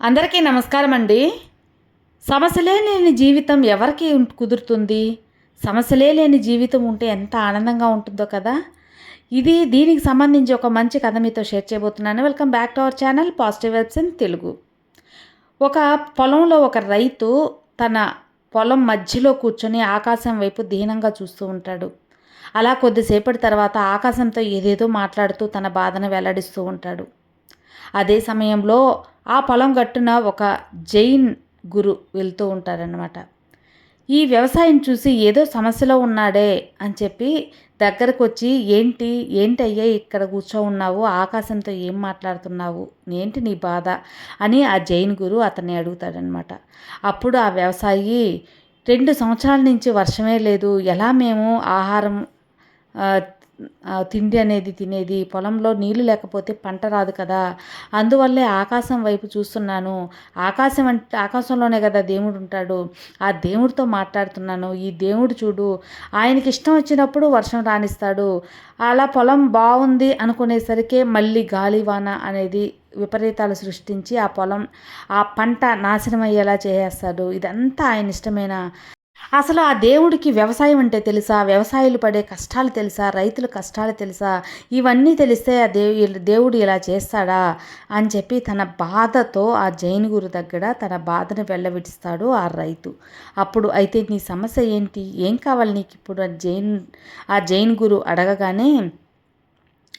అందరికీ నమస్కారం అండి సమస్యలే లేని జీవితం ఎవరికి కుదురుతుంది? సమస్యలే లేని జీవితం ఉంటే ఎంత ఆనందంగా ఉంటుందో కదా? ఇది దీనికి సంబంధించి ఒక మంచి కథ మీతో షేర్ చేయబోతున్నాను. Welcome back to our channel positive vibes in Telugu. ఒక పొలంలో ఒక రైతు తన పొలం మధ్యలో కూర్చొని ఆకాశం వైపు దీనంగా చూస్తూ ఉంటాడు. అలా కొద్దిసేపటి తర్వాత ఆకాశంతో ఏదేదో మాట్లాడుతూ తన బాధను వెల్లడిస్తూ ఉంటాడు. అదే సమయంలో ఆ పొలం గట్టున ఒక జైన్ గురు వెళ్తూ ఉంటారనమాట ఈ వ్యవసాయం చూసి ఏదో సమస్యలో ఉన్నాడే అని చెప్పి దగ్గరకు వచ్చి ఏంటి? ఏంటి అయ్యా ఇక్కడ కూర్చో ఉన్నావు ఆకాశంతో ఏం మాట్లాడుతున్నావు? ఏంటి నీ బాధ? అని ఆ జైన్ గురు అతన్ని అడుగుతాడనమాట అప్పుడు ఆ వ్యవసాయి రెండు సంవత్సరాల నుంచి వర్షమే లేదు. ఎలా మేము ఆహారం తిండి అనేది తినేది పొలంలో నీళ్ళు లేకపోతే పంట రాదు కదా. అందువల్లే ఆకాశం వైపు చూస్తున్నాను. ఆకాశం అంటే ఆకాశంలోనే కదా దేవుడు ఉంటాడు. ఆ దేవుడితో మాట్లాడుతున్నాను. ఈ దేవుడు చూడు ఆయనకి ఇష్టం వచ్చినప్పుడు వర్షం రాణిస్తాడు అలా పొలం బాగుంది అనుకునేసరికే మళ్ళీ గాలివాన అనేది విపరీతాలు సృష్టించి ఆ పొలం ఆ పంట నాశనం అయ్యేలా చేసేస్తాడు. ఇదంతా ఆయన ఇష్టమైన? అసలు ఆ దేవుడికి వ్యవసాయం అంటే తెలుసా? వ్యవసాయులు పడే కష్టాలు తెలుసా? రైతుల కష్టాలు తెలుసా? ఇవన్నీ తెలిస్తే ఆ దేవు దేవుడు ఇలా చేస్తాడా? అని చెప్పి తన బాధతో ఆ జైన్ గురు దగ్గర తన బాధను వెళ్ళవిడిస్తాడు ఆ రైతు. అప్పుడు అయితే నీ సమస్య ఏంటి? ఏం కావాలి నీకు ఇప్పుడు ఆ జైన్ ఆ జైన్ గురు అడగగానే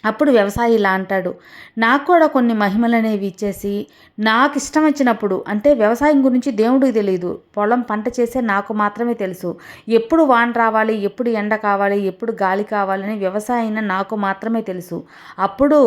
అప్పుడు వ్యవసాయి ఇలా అంటాడు. నాకు కూడా కొన్ని మహిమలు అనేవి ఇచ్చేసి నాకు ఇష్టం వచ్చినప్పుడు అంటే వ్యవసాయం గురించి దేవుడికి తెలియదు పొలం పంట చేసే నాకు మాత్రమే తెలుసు. ఎప్పుడు వాన రావాలి ఎప్పుడు ఎండ కావాలి ఎప్పుడు గాలి కావాలని వ్యవసాయం నాకు మాత్రమే తెలుసు. అప్పుడు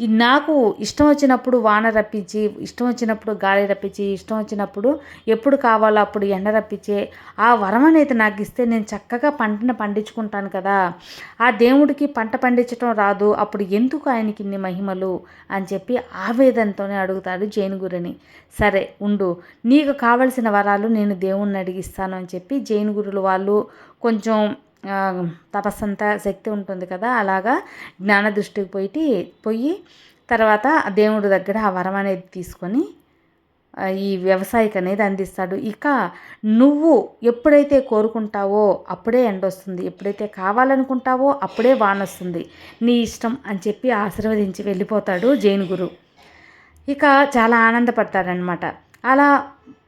నాకు ఇష్టం వచ్చినప్పుడు వాన రప్పించి ఇష్టం వచ్చినప్పుడు గాలి రప్పించి ఇష్టం వచ్చినప్పుడు ఎప్పుడు కావాలో అప్పుడు ఎండ రప్పించే ఆ వరం అనేది నాకు ఇస్తే నేను చక్కగా పంటను పండించుకుంటాను కదా. ఆ దేవుడికి పంట పండించడం రాదు. అప్పుడు ఎందుకు ఆయనకి ఇన్ని మహిమలు అని చెప్పి ఆవేదనతోనే అడుగుతాడు జైనుగురుని. సరే ఉండు. నీకు కావలసిన వరాలు నేను దేవుణ్ణి అడిగిస్తాను అని చెప్పి జైనుగురులు వాళ్ళు కొంచెం తపస్సంతా శక్తి ఉంటుంది కదా అలాగా జ్ఞాన దృష్టికి పోయి పోయి తర్వాత దేవుడి దగ్గర ఆ వరం అనేది తీసుకొని ఈ వ్యవసాయకు అనేది అందిస్తాడు. ఇక నువ్వు ఎప్పుడైతే కోరుకుంటావో అప్పుడే ఎండ వస్తుంది. ఎప్పుడైతే కావాలనుకుంటావో అప్పుడే వాన వస్తుంది. నీ ఇష్టం అని చెప్పి ఆశీర్వదించి వెళ్ళిపోతాడు జైన్ గురు. ఇక చాలా ఆనందపడతాడనమాట అలా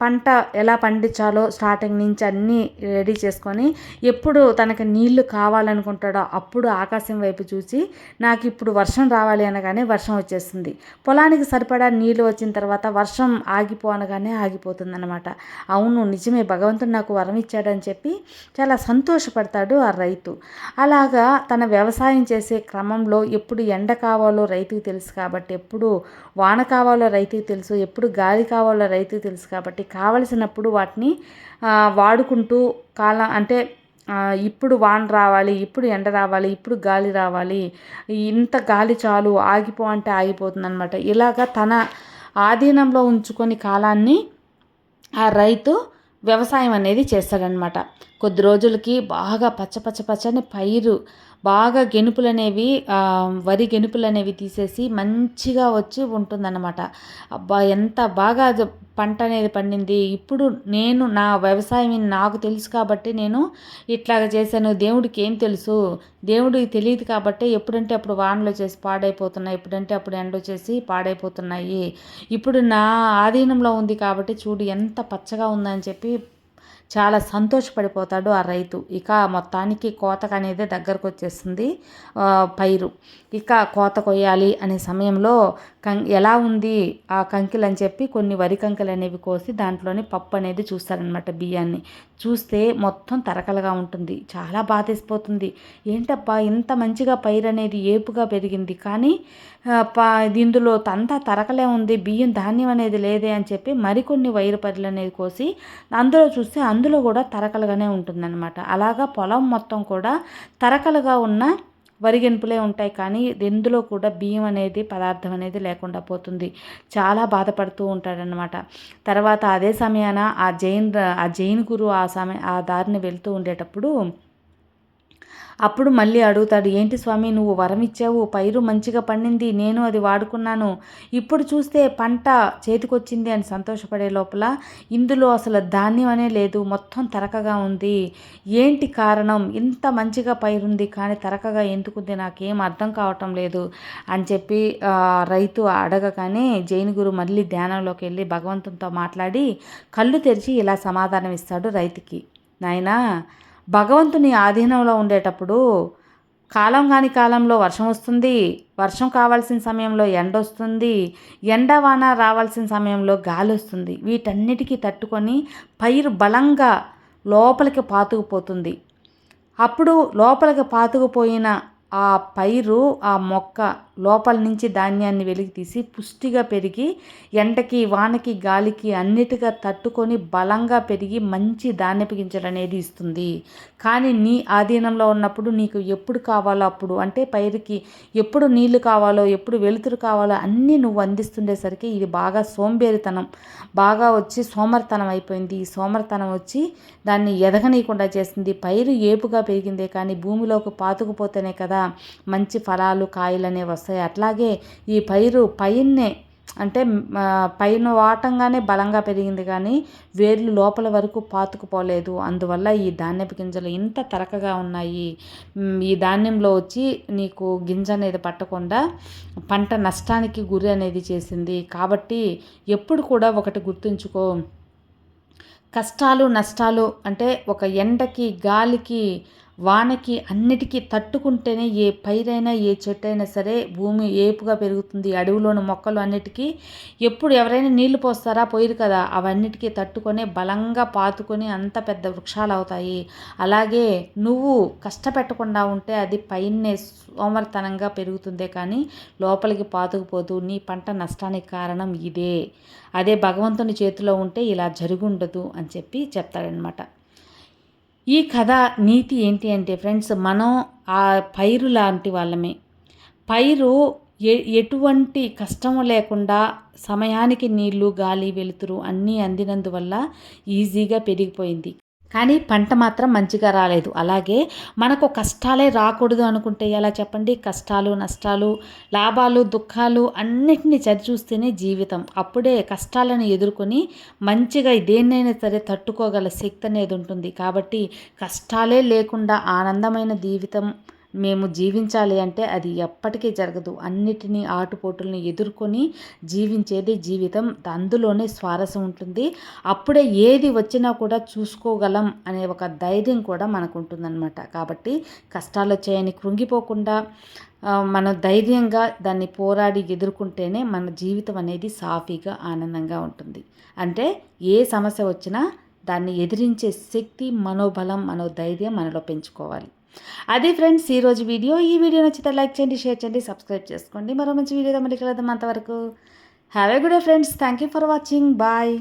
పంట ఎలా పండించాలో స్టార్టింగ్ నుంచి అన్నీ రెడీ చేసుకొని ఎప్పుడు తనకి నీళ్ళు కావాలనుకుంటాడో అప్పుడు ఆకాశం వైపు చూసి నాకు ఇప్పుడు వర్షం రావాలి అనగానే వర్షం వచ్చేస్తుంది. పొలానికి సరిపడా నీళ్ళు వచ్చిన తర్వాత వర్షం ఆగిపో అనగానే ఆగిపోతుంది అనమాట అవును నిజమే భగవంతుడు నాకు వరం ఇచ్చాడని చెప్పి చాలా సంతోషపడతాడు ఆ రైతు. అలాగా తన వ్యవసాయం చేసే క్రమంలో ఎప్పుడు ఎండ కావాలో రైతుకు తెలుసు కాబట్టి ఎప్పుడు వాన కావాలో రైతుకు తెలుసు ఎప్పుడు గాలి కావాలో రైతుకు తెలుసు కాబట్టి కాబట్టి కావలసినప్పుడు వాటిని వాడుకుంటూ కాలం అంటే ఇప్పుడు వాన రావాలి ఇప్పుడు ఎండ రావాలి ఇప్పుడు గాలి రావాలి ఇంత గాలి చాలు ఆగిపో అంటే ఆగిపోతుంది అనమాట ఇలాగా తన ఆధీనంలో ఉంచుకొని కాలాన్ని ఆ రైతు వ్యవసాయం అనేది చేస్తాడనమాట కొద్ది రోజులకి బాగా పచ్చ పచ్చ పచ్చని పైరు బాగా గెనుపులు అనేవి వరి గెనుపులు అనేవి తీసేసి మంచిగా వచ్చి ఉంటుందన్నమాట. అబ్బా ఎంత బాగా అది పంట అనేది పండింది. ఇప్పుడు నేను నా వ్యవసాయం నాకు తెలుసు కాబట్టి నేను ఇట్లాగ చేశాను. దేవుడికి ఏం తెలుసు? దేవుడికి తెలియదు కాబట్టి ఎప్పుడంటే అప్పుడు వానలు చేసి పాడైపోతున్నాయి. ఎప్పుడంటే అప్పుడు ఎండ వచ్చేసి పాడైపోతున్నాయి. ఇప్పుడు నా ఆధీనంలో ఉంది కాబట్టి చూడు ఎంత పచ్చగా ఉందని చెప్పి చాలా సంతోషపడిపోతాడు ఆ రైతు. ఇక మొత్తానికి కోతకు అనేది దగ్గరకు వచ్చేస్తుంది పైరు. ఇక కోత కొయ్యాలి అనే సమయంలో కం ఎలా ఉంది ఆ కంకిలు అని చెప్పి కొన్ని వరి కంకిలు అనేవి కోసి దాంట్లోనే పప్పు అనేది చూస్తారనమాట బియ్యాన్ని. చూస్తే మొత్తం తరకలుగా ఉంటుంది. చాలా బాధేసిపోతుంది. ఏంటబ్బా ఇంత మంచిగా పైరు అనేది ఏపుగా పెరిగింది. కానీ ఇందులో అంతా తరకలే ఉంది బియ్యం ధాన్యం అనేది లేదే అని చెప్పి మరికొన్ని వైరు పరులు అనేది కోసి అందులో చూస్తే అందులో కూడా తరకలుగానే ఉంటుందన్నమాట. అలాగా పొలం మొత్తం కూడా తరకలుగా ఉన్న వరిగెనుపులే ఉంటాయి. కానీ ఎందులో కూడా బియ్యం అనేది పదార్థం అనేది లేకుండా పోతుంది. చాలా బాధపడుతూ ఉంటాడనమాట తర్వాత అదే సమయాన ఆ జైన్ ఆ జైన్ గురు ఆ సమయ ఆ దారిని వెళ్తూ ఉండేటప్పుడు అప్పుడు మళ్ళీ అడుగుతాడు ఏంటి స్వామి నువ్వు వరం ఇచ్చావు పైరు మంచిగా పండింది నేను అది వాడుకున్నాను. ఇప్పుడు చూస్తే పంట చేతికొచ్చింది అని సంతోషపడే లోపల ఇందులో అసలు ధాన్యం అనే లేదు మొత్తం తరకగా ఉంది. ఏంటి కారణం? ఇంత మంచిగా పైరుంది కానీ తరకగా ఎందుకుంది? నాకేం అర్థం కావటం లేదు అని చెప్పి రైతు అడగగానే జైన్ గురు మళ్ళీ ధ్యానంలోకి వెళ్ళి భగవంతునితో మాట్లాడి కళ్ళు తెరిచి ఇలా సమాధానం ఇస్తాడు రైతుకి. నాయనా భగవంతుని ఆధీనంలో ఉండేటప్పుడు కాలం కాని కాలంలో వర్షం వస్తుంది వర్షం కావాల్సిన సమయంలో ఎండ వస్తుంది ఎండ వాన రావాల్సిన సమయంలో గాలి వస్తుంది. వీటన్నిటికీ తట్టుకొని పైరు బలంగా లోపలికి పాతుకుపోతుంది. అప్పుడు లోపలికి పాతుకుపోయిన ఆ పైరు ఆ మొక్క లోపల నుంచి ధాన్యాన్ని వెలికి తీసి పుష్టిగా పెరిగి ఎండకి వానకి గాలికి అన్నిటిగా తట్టుకొని బలంగా పెరిగి మంచి ధాన్యపు గింజలు అనేది ఇస్తుంది. కానీ నీ ఆధీనంలో ఉన్నప్పుడు నీకు ఎప్పుడు కావాలో అప్పుడు అంటే పైరుకి ఎప్పుడు నీళ్ళు కావాలో ఎప్పుడు వెలుతురు కావాలో అన్నీ నువ్వు అందిస్తుండేసరికి ఇది బాగా సోంబేరితనం బాగా వచ్చి సోమరితనం అయిపోయింది. ఈ సోమరితనం వచ్చి దాన్ని ఎదగనీయకుండా చేసింది. పైరు ఏపుగా పెరిగిందే కానీ భూమిలోకి పాతుకుపోతేనే కదా మంచి ఫలాలు కాయలు అనేవి వస్తాయి. వస్తాయి అట్లాగే ఈ పైరు పైన్నే అంటే పైన వాటంగానే బలంగా పెరిగింది కానీ వేర్లు లోపల వరకు పాతుకుపోలేదు. అందువల్ల ఈ ధాన్యపు గింజలు ఇంత తరకగా ఉన్నాయి. ఈ ధాన్యంలో వచ్చి నీకు గింజ అనేది పట్టకుండా పంట నష్టానికి గురి అనేది చేసింది. కాబట్టి ఎప్పుడు కూడా ఒకటి గుర్తుంచుకో. కష్టాలు నష్టాలు అంటే ఒక ఎండకి గాలికి వానకి అన్నిటికీ తట్టుకుంటేనే ఏ పైరైనా ఏ చెట్టు అయినా సరే భూమి ఏపుగా పెరుగుతుంది. అడవిలోని మొక్కలు అన్నిటికీ ఎప్పుడు ఎవరైనా నీళ్ళు పోస్తారా? పోయిరు కదా. అవన్నిటికీ తట్టుకొని బలంగా పాతుకొని అంత పెద్ద వృక్షాలు అవుతాయి అలాగే నువ్వు కష్టపెట్టకుండా ఉంటే అది పైనే సోమర్తనంగా పెరుగుతుందే కానీ లోపలికి పాతుకుపోతూ నీ పంట నష్టానికి కారణం ఇదే. అదే భగవంతుని చేతిలో ఉంటే ఇలా జరుగుండదు అని చెప్పి చెప్తాడనమాట ఈ కథ నీతి ఏంటి అంటే ఫ్రెండ్స్ మనం ఆ పైరు లాంటి వాళ్ళమే. పైరు ఎ ఎటువంటి కష్టము లేకుండా సమయానికి నీళ్ళు గాలి వెలుతురు అన్నీ అందినందువల్ల ఈజీగా పెరిగిపోయింది. కానీ పంట మాత్రం మంచిగా రాలేదు. అలాగే మనకు కష్టాలే రాకూడదు అనుకుంటే ఎలా చెప్పండి? కష్టాలు నష్టాలు లాభాలు దుఃఖాలు అన్నిటినీ చరిచూస్తేనే జీవితం. అప్పుడే కష్టాలను ఎదుర్కొని మంచిగా దేన్నైనా సరే తట్టుకోగల శక్తి అనేది ఉంటుంది. కాబట్టి కష్టాలే లేకుండా ఆనందమైన జీవితం మేము జీవించాలి అంటే అది ఎప్పటికీ జరగదు. అన్నిటినీ ఆటుపోటుల్ని ఎదుర్కొని జీవించేది జీవితం. అందులోనే స్వారస్యం ఉంటుంది. అప్పుడే ఏది వచ్చినా కూడా చూసుకోగలం అనే ఒక ధైర్యం కూడా మనకు ఉంటుందన్నమాట కాబట్టి కష్టాలు వచ్చాయని కృంగిపోకుండా మన ధైర్యంగా దాన్ని పోరాడి ఎదుర్కొంటేనే మన జీవితం అనేది సాఫీగా ఆనందంగా ఉంటుంది. అంటే ఏ సమస్య వచ్చినా దాన్ని ఎదిరించే శక్తి మనోబలం మనోధైర్యం మనలో పెంచుకోవాలి. అది ఫ్రెండ్స్ ఈరోజు వీడియో. ఈ వీడియో నచ్చితే లైక్ చేయండి షేర్ చేయండి సబ్స్క్రైబ్ చేసుకోండి. మరో మంచి వీడియోతో మళ్ళీ కలుద్దాం అంతవరకు. Have a good friends thank you for watching bye